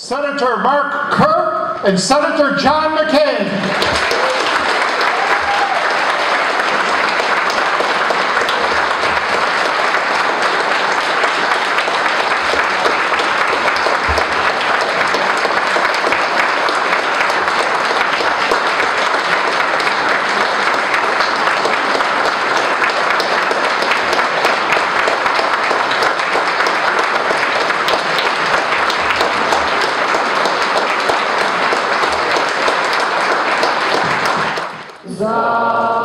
Senator Mark Kirk, and Senator John McCain. Thank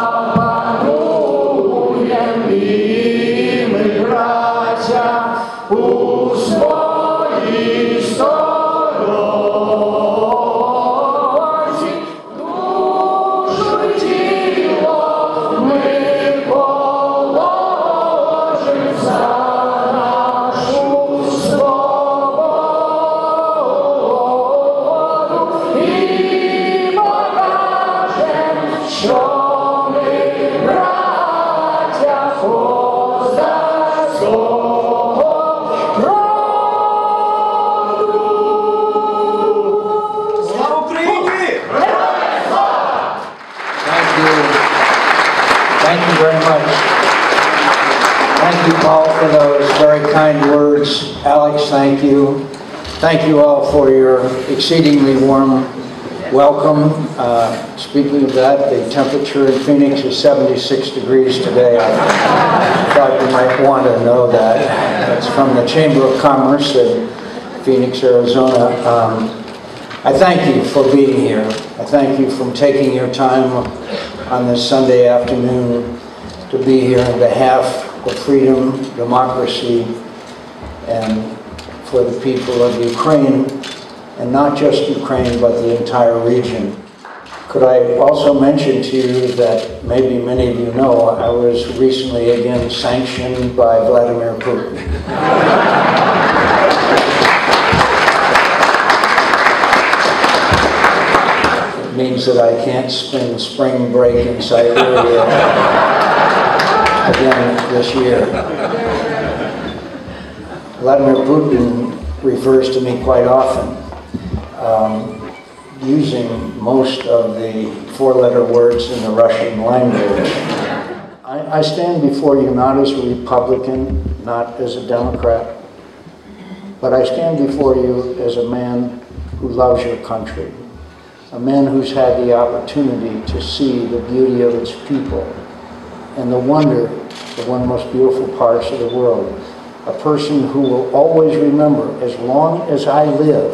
Thank you very much. Thank you, Paul, for those very kind words. Alex, thank you. Thank you all for your exceedingly warm welcome. Uh, Speaking of that, the temperature in Phoenix is 76 degrees today. I thought you might want to know that. That's from the Chamber of Commerce in Phoenix, Arizona. Um, I thank you for being here. I thank you for taking your time on this Sunday afternoon to be here on behalf of freedom, democracy, and for the people of Ukraine, and not just Ukraine, but the entire region. Could I also mention to you that maybe many of you know, I was recently again sanctioned by Vladimir Putin. It means that I can't spend spring break in Siberia again this year. Vladimir Putin refers to me quite often, um, using most of the four-letter words in the Russian language. I, I stand before you not as a Republican, not as a Democrat, but I stand before you as a man who loves your country, a man who's had the opportunity to see the beauty of its people and the wonder of one of the most beautiful parts of the world. A person who will always remember, as long as I live,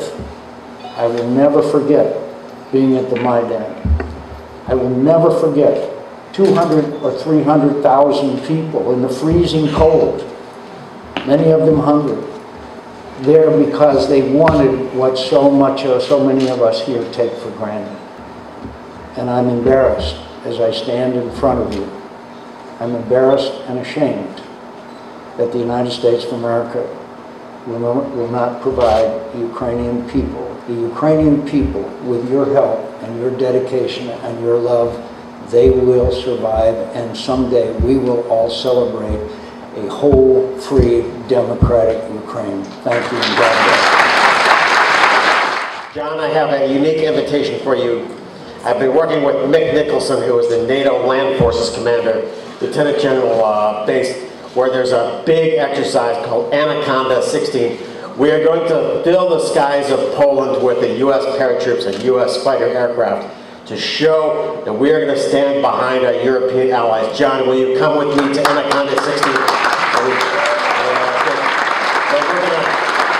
I will never forget being at the Maidan. I will never forget 200 or 300,000 people in the freezing cold, many of them hungry, there because they wanted what so much, uh, so many of us here take for granted. And I'm embarrassed as I stand in front of you. I'm embarrassed and ashamed that the United States of America will not, provide Ukrainian people, the Ukrainian people, with your help and your dedication and your love, they will survive and someday we will all celebrate a whole, free, democratic Ukraine. Thank you and God bless. John, I have a unique invitation for you. I've been working with Mick Nicholson, who is the NATO Land Forces Commander, Lieutenant General uh, based, where there's a big exercise called Anaconda 16. We are going to fill the skies of Poland with the U.S. paratroops and U.S. fighter aircraft to show that we are going to stand behind our European allies. John, will you come with me to Anaconda 60? And we- and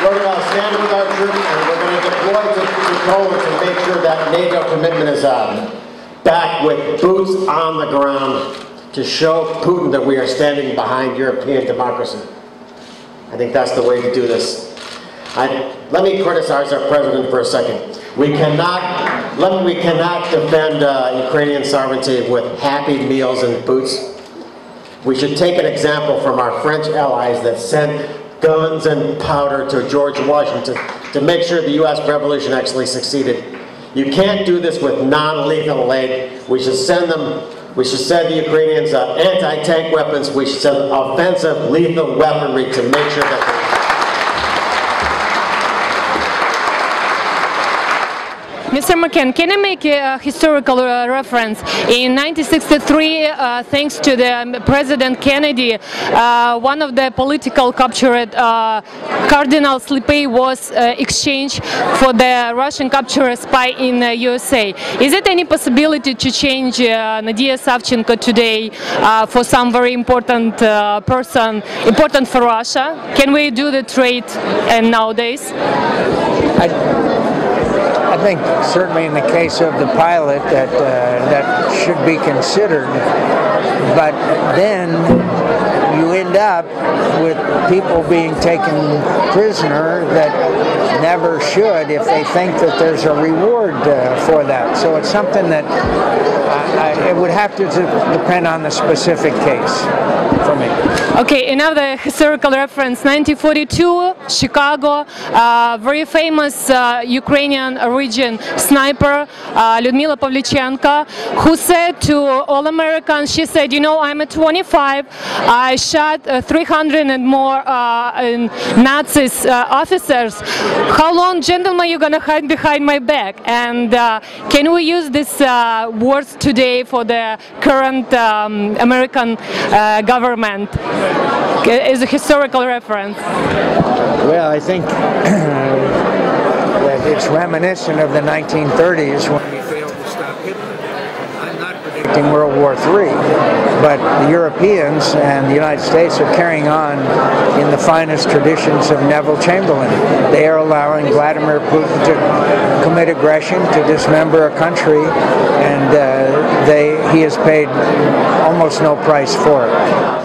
we're going to stand with our troops and we're going to deploy to to Poland to make sure that NATO commitment is uh, back with boots on the ground to show Putin that we are standing behind European democracy. I think that's the way to do this. I, let me criticize our president for a second. We cannot, let, we cannot defend uh, Ukrainian sovereignty with happy meals and boots. We should take an example from our French allies that sent guns and powder to George Washington to make sure the U.S. Revolution actually succeeded. You can't do this with non-lethal aid. We should send them, we should send the Ukrainians uh, anti-tank weapons. We should send offensive lethal weaponry to make sure that Mr. McCain, can I make a historical uh, reference? In 1963, uh, thanks to the um, President Kennedy, uh, one of the political captured uh, Cardinal Slippy was uh, exchanged for the Russian captured spy in uh, USA. Is it any possibility to change uh, Nadia Savchenko today for some very important person, important for Russia? Can we do the trade and nowadays? I think certainly in the case of the pilot that uh, that should be considered, but then you end up with people being taken prisoner that never should if they think that there's a reward uh, for that. So it's something that I, I, it would have to depend on the specific case for me. Okay, another historical reference 1942, Chicago, uh, very famous uh, Ukrainian origin sniper uh, Lyudmila Pavlichenko, who said to all Americans, she said, You know, I'm at 25, I shot uh, 300 and more uh, Nazis officers. How long, gentlemen, you gonna hide behind my back? And uh, can we use these uh, words today for the current um, American uh, government? Is a historical reference. Well, I think it's reminiscent of the 1930s when we failed to stop Hitler. I'm not predicting World War III, but the Europeans and the United States are carrying on in the finest traditions of Neville Chamberlain. They are allowing Vladimir Putin to commit aggression, to dismember a country, and uh, they, he has paid almost no price for it.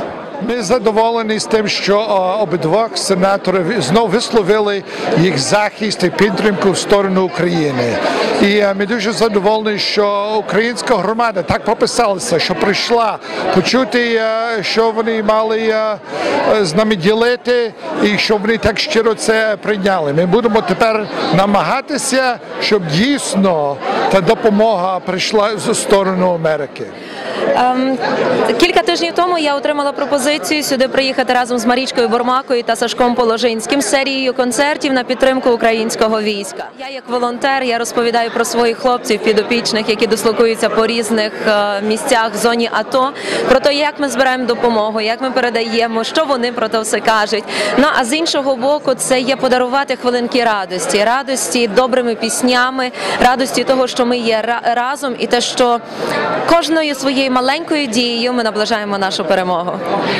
Ми задоволені з тим, що е, обидва сенатори знов висловили їх захист і підтримку в сторону України. І е, ми дуже задоволені, що українська громада так пописалася, що прийшла почути, е, що вони мали е, з нами ділити, і що вони так щиро це прийняли. Ми будемо тепер намагатися, щоб дійсно та допомога прийшла з сторону Америки. Ем, кілька тижнів тому я отримала пропозицію сюди приїхати разом з Марічкою Бормакою та Сашком Положинським серією концертів на підтримку українського війська. Я як волонтер я розповідаю про своїх хлопців підопічних, які дислокуються по різних е, місцях в зоні АТО, про те, як ми збираємо допомогу, як ми передаємо, що вони про це все кажуть. Ну а з іншого боку, це є подарувати хвилинки радості, радості добрими піснями, радості того, що ми є ра- разом, і те, що кожною своєю маленькою дією ми наближаємо нашу перемогу.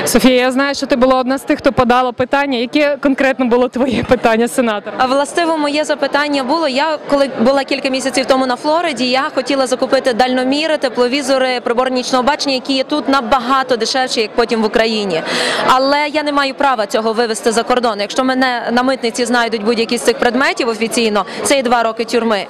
Софія, я знаю, що ти була одна з тих, хто подала питання. Яке конкретно було твоє питання сенатора? А властиво моє запитання було: я коли була кілька місяців тому на Флориді, я хотіла закупити дальноміри, тепловізори, прибор нічного бачення, які є тут набагато дешевші, як потім в Україні. Але я не маю права цього вивезти за кордон. Якщо мене на митниці знайдуть будь-які з цих предметів офіційно, це є два роки тюрми.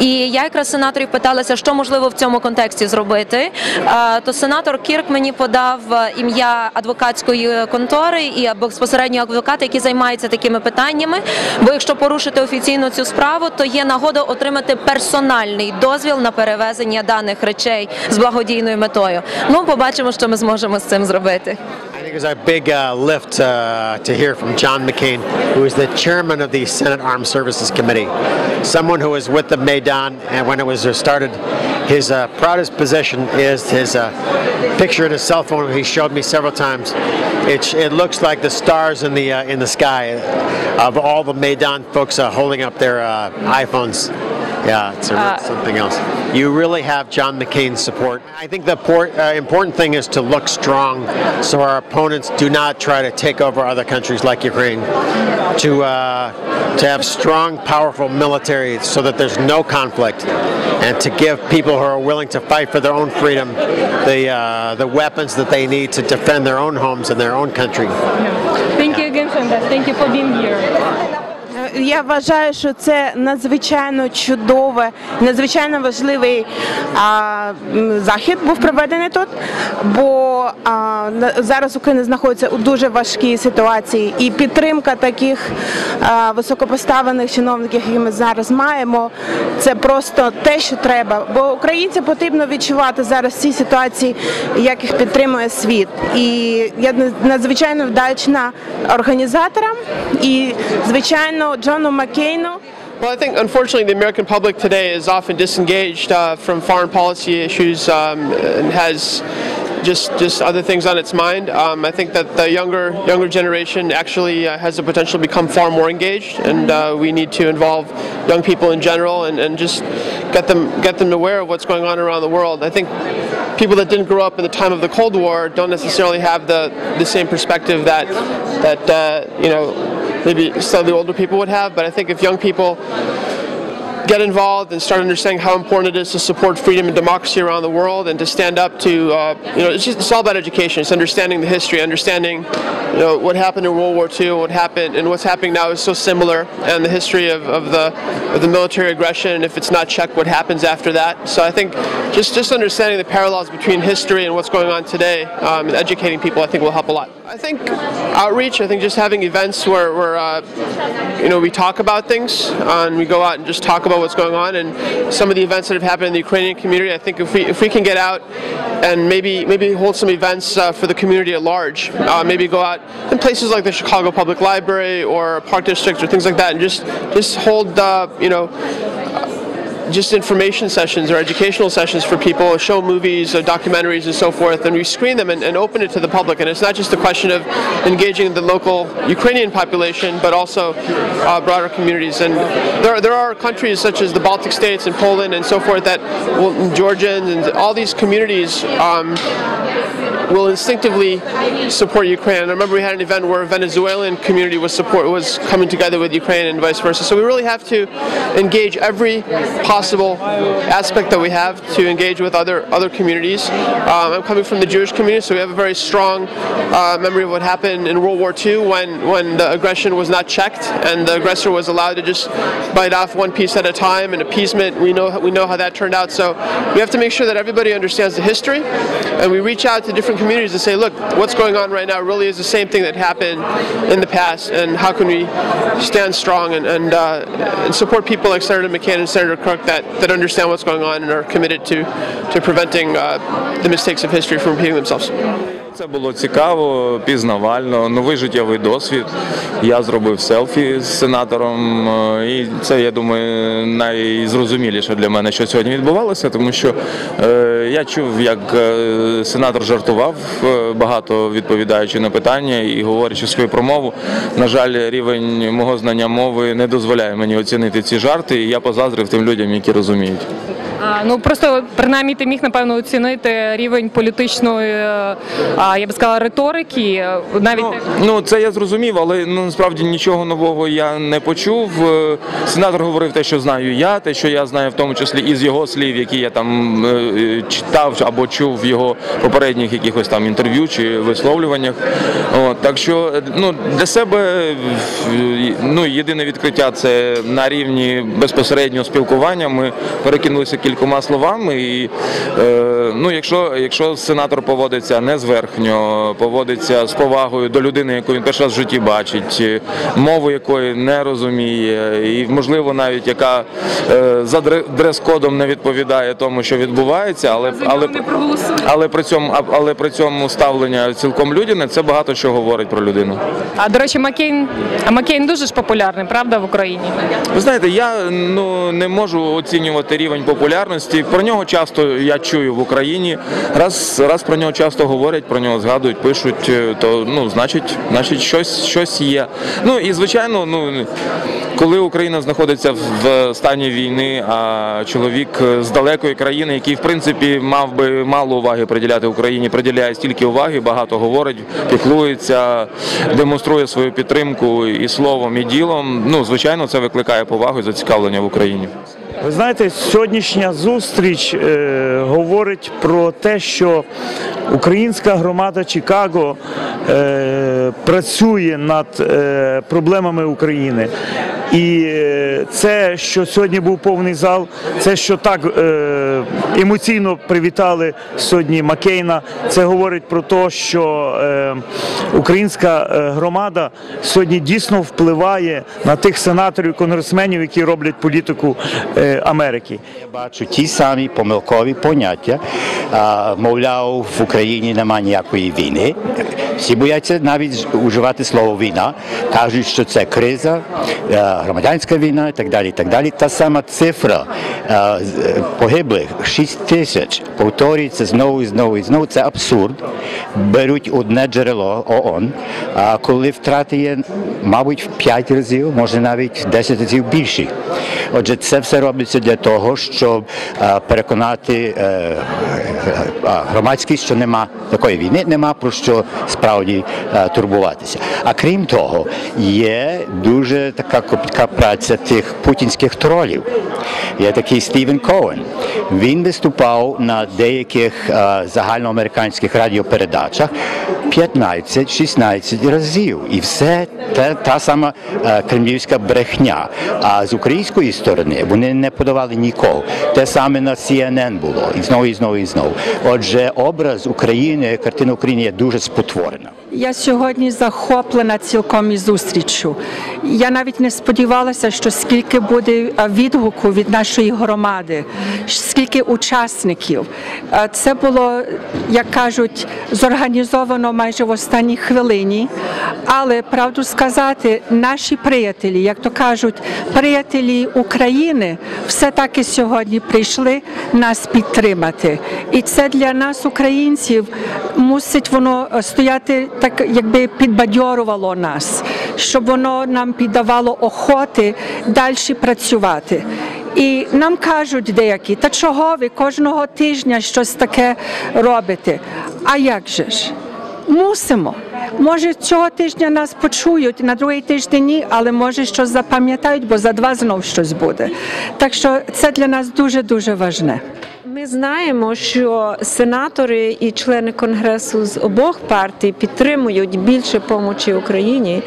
І я якраз сенаторів питалася, що можливо в цьому контексті зробити. Е, То сенатор Кірк мені подав е, ім'я адвокатської контори і безпосередньо адвоката, які займаються такими питаннями. Бо якщо порушити офіційно цю справу, то є нагода отримати персональний дозвіл на перевезення даних речей з благодійною метою. Ну, побачимо, що ми зможемо з цим зробити. I think it was a big uh, lift uh, to hear from John McCain, who is the chairman of the Senate Armed Services Committee, someone who was with the Maidan, and when it was started, his uh, proudest position is his uh, picture in his cell phone. He showed me several times. It, it looks like the stars in the uh, in the sky of all the Maidan folks uh, holding up their uh, iPhones. Yeah, it's a, something else. You really have John McCain's support. I think the por- uh, important thing is to look strong so our opponents do not try to take over other countries like Ukraine. To, uh, to have strong, powerful military so that there's no conflict. And to give people who are willing to fight for their own freedom the, uh, the weapons that they need to defend their own homes and their own country. Thank you again, Sandra. Thank you for being here. Я вважаю, що це надзвичайно чудове, надзвичайно важливий а, захід був проведений тут, бо а, зараз Україна знаходиться у дуже важкій ситуації, і підтримка таких а, високопоставлених чиновників, які ми зараз маємо, це просто те, що треба. Бо українцям потрібно відчувати зараз в цій ситуації, як їх підтримує світ. І я надзвичайно вдячна організаторам і, звичайно, John Well, I think unfortunately the American public today is often disengaged uh, from foreign policy issues um, and has just just other things on its mind. Um, I think that the younger younger generation actually uh, has the potential to become far more engaged, and uh, we need to involve young people in general and, and just get them get them aware of what's going on around the world. I think people that didn't grow up in the time of the Cold War don't necessarily have the the same perspective that that uh, you know maybe the older people would have. But I think if young people get involved and start understanding how important it is to support freedom and democracy around the world and to stand up to, uh, you know, it's, just, it's all about education. It's understanding the history, understanding, you know, what happened in World War II, what happened, and what's happening now is so similar, and the history of, of the of the military aggression, and if it's not checked, what happens after that. So I think just just understanding the parallels between history and what's going on today, um, and educating people, I think will help a lot. I think outreach. I think just having events where, where uh, you know we talk about things uh, and we go out and just talk about what's going on and some of the events that have happened in the Ukrainian community. I think if we if we can get out and maybe maybe hold some events uh, for the community at large, uh, maybe go out in places like the Chicago Public Library or Park District or things like that, and just just hold uh, you know just information sessions or educational sessions for people, show movies, or documentaries, and so forth, and we screen them and, and, open it to the public. And it's not just a question of engaging the local Ukrainian population, but also uh, broader communities. And there, there are countries such as the Baltic states and Poland and so forth that will, and Georgians and all these communities. Um, will instinctively support Ukraine. I remember we had an event where a Venezuelan community was support was coming together with Ukraine and vice versa. So we really have to engage every possible aspect that we have to engage with other other communities. Um, I'm coming from the Jewish community, so we have a very strong uh, memory of what happened in World War II when when the aggression was not checked and the aggressor was allowed to just bite off one piece at a time. And appeasement, we know we know how that turned out. So we have to make sure that everybody understands the history, and we reach out to different communities to say, look, what's going on right now really is the same thing that happened in the past, and how can we stand strong and and, uh, and support people like Senator McCain and Senator Crook that, that understand what's going on and are committed to to preventing uh, the mistakes of history from repeating themselves. Це було цікаво, пізнавально, новий життєвий досвід. Я зробив селфі з сенатором, е, і це, я думаю, найзрозуміліше для мене, що сьогодні відбувалося, тому що е, я чув, як е, сенатор жартував, е, багато відповідаючи на питання і говорячи свою промову. На жаль, рівень мого знання мови не дозволяє мені оцінити ці жарти, і я позаздрив тим людям, які розуміють. А, ну просто принаймні ти міг напевно оцінити рівень політичної, е, а, я би сказала, риторики. Навіть Ну, ну це я зрозумів, але ну насправді нічого нового я не почув. Е, Сенатор говорив те, що знаю я, те, що я знаю, в тому числі із його слів, які я там е, читав або чув в його попередніх якихось там інтерв'ю чи висловлюваннях. От, так що ну для себе ну єдине відкриття це на рівні безпосереднього спілкування. Ми перекинулися кількома словами. І е, ну, якщо, якщо сенатор поводиться не зверхньо, поводиться з повагою до людини, яку він перший раз в житті бачить, мову якої не розуміє, і можливо навіть яка е, за дрес-кодом не відповідає тому, що відбувається, але але, але при цьому але при цьому ставлення цілком людяне, це багато що говорить про людину. а до речі, Маккейн, а Маккейн дуже ж популярний, правда, в Україні? Ви знаєте, я ну не можу оцінювати рівень популярності. Про нього часто я чую в Україні. Раз раз про нього часто говорять, про нього згадують, пишуть, е, то ну значить, значить, щось щось є. Ну і звичайно, ну коли Україна знаходиться в стані війни, а чоловік з далекої країни, який в принципі мав би мало уваги приділяти Україні, приділяє стільки уваги, багато говорить, піклується, демонструє свою підтримку і словом, і ділом. Ну звичайно, це викликає повагу і зацікавлення в Україні. Ви знаєте, сьогоднішня зустріч е, говорить про те, що українська громада Чикаго е, працює над е, проблемами України. І е, це, що сьогодні був повний зал, це що так емоційно привітали сьогодні Маккейна, це говорить про те, що українська громада сьогодні дійсно впливає на тих сенаторів, конгресменів, які роблять політику Америки. Я бачу ті самі помилкові поняття. Мовляв, в Україні немає ніякої війни. Всі бояться навіть уживати слово війна. Кажуть, що це криза, е, громадянська війна і так далі. і так далі. Та сама цифра е, е, погиблих 6 тисяч повторюється знову і знову і знову. Це абсурд. Беруть одне джерело ООН, а коли втрати є, мабуть, в 5 разів, може навіть 10 разів більші. Отже, це все робиться для того, щоб переконати громадськість, що нема такої війни, нема про що справді е, турбуватися. А крім того, є дуже така копітка праця тих путінських тролів. Є такий Стівен Коен. Він виступав на деяких е, загальноамериканських радіопередачах 15-16 разів. І все та, та сама е, кремлівська брехня. А з української сторони вони не подавали нікого. Те саме на CNN було. І знову, і знову, і знову. Отже, образ України, картина України є дуже спотворена. Я сьогодні захоплена цілком із зустріччю. Я навіть не сподівалася, що скільки буде відгуку від нашої громади, скільки учасників. Це було, як кажуть, зорганізовано майже в останній хвилині. Але правду сказати, наші приятелі, як то кажуть, приятелі України, все таки сьогодні прийшли нас підтримати. І це для нас, українців, мусить воно е, стояти так, якби підбадьорувало нас, щоб воно нам піддавало охоти далі працювати. І нам кажуть деякі, та чого ви кожного тижня щось таке робите? А як же ж? Мусимо. Може, цього тижня нас почують, на другий тиждень ні, але може щось запам'ятають, бо за два знов щось буде. Так що це для нас дуже дуже важне. Ми знаємо, що сенатори і члени конгресу з обох партій підтримують більше помочі Україні.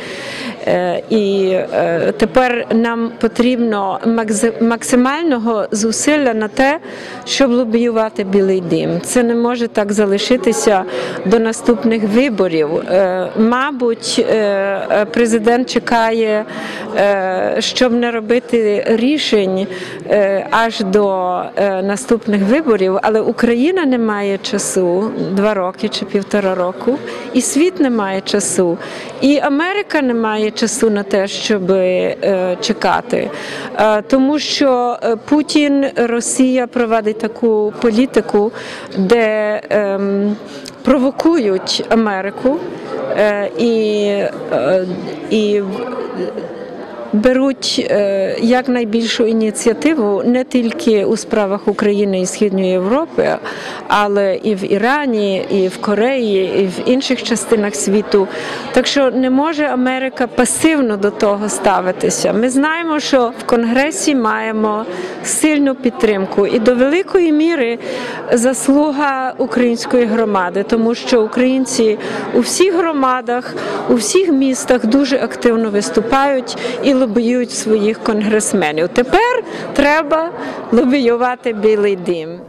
Е, І е, тепер нам потрібно максимального зусилля на те, щоб лобіювати Білий Дім. Це не може так залишитися до наступних виборів. Е, Мабуть, президент чекає, щоб не робити рішень аж до наступних виборів, але Україна не має часу два роки чи півтора року, і світ не має часу, і Америка не має часу на те, щоб е, чекати, Е, тому що е, Путін, Росія проводить таку політику, де ем, провокують Америку і, і беруть е, якнайбільшу ініціативу не тільки у справах України і Східної Європи, але і в Ірані, і в Кореї, і в інших частинах світу. Так що не може Америка пасивно до того ставитися. Ми знаємо, що в Конгресі маємо сильну підтримку і до великої міри заслуга української громади, тому що українці у всіх громадах, у всіх містах дуже активно виступають і лобіюють своїх конгресменів. Тепер треба лобіювати Білий Дім.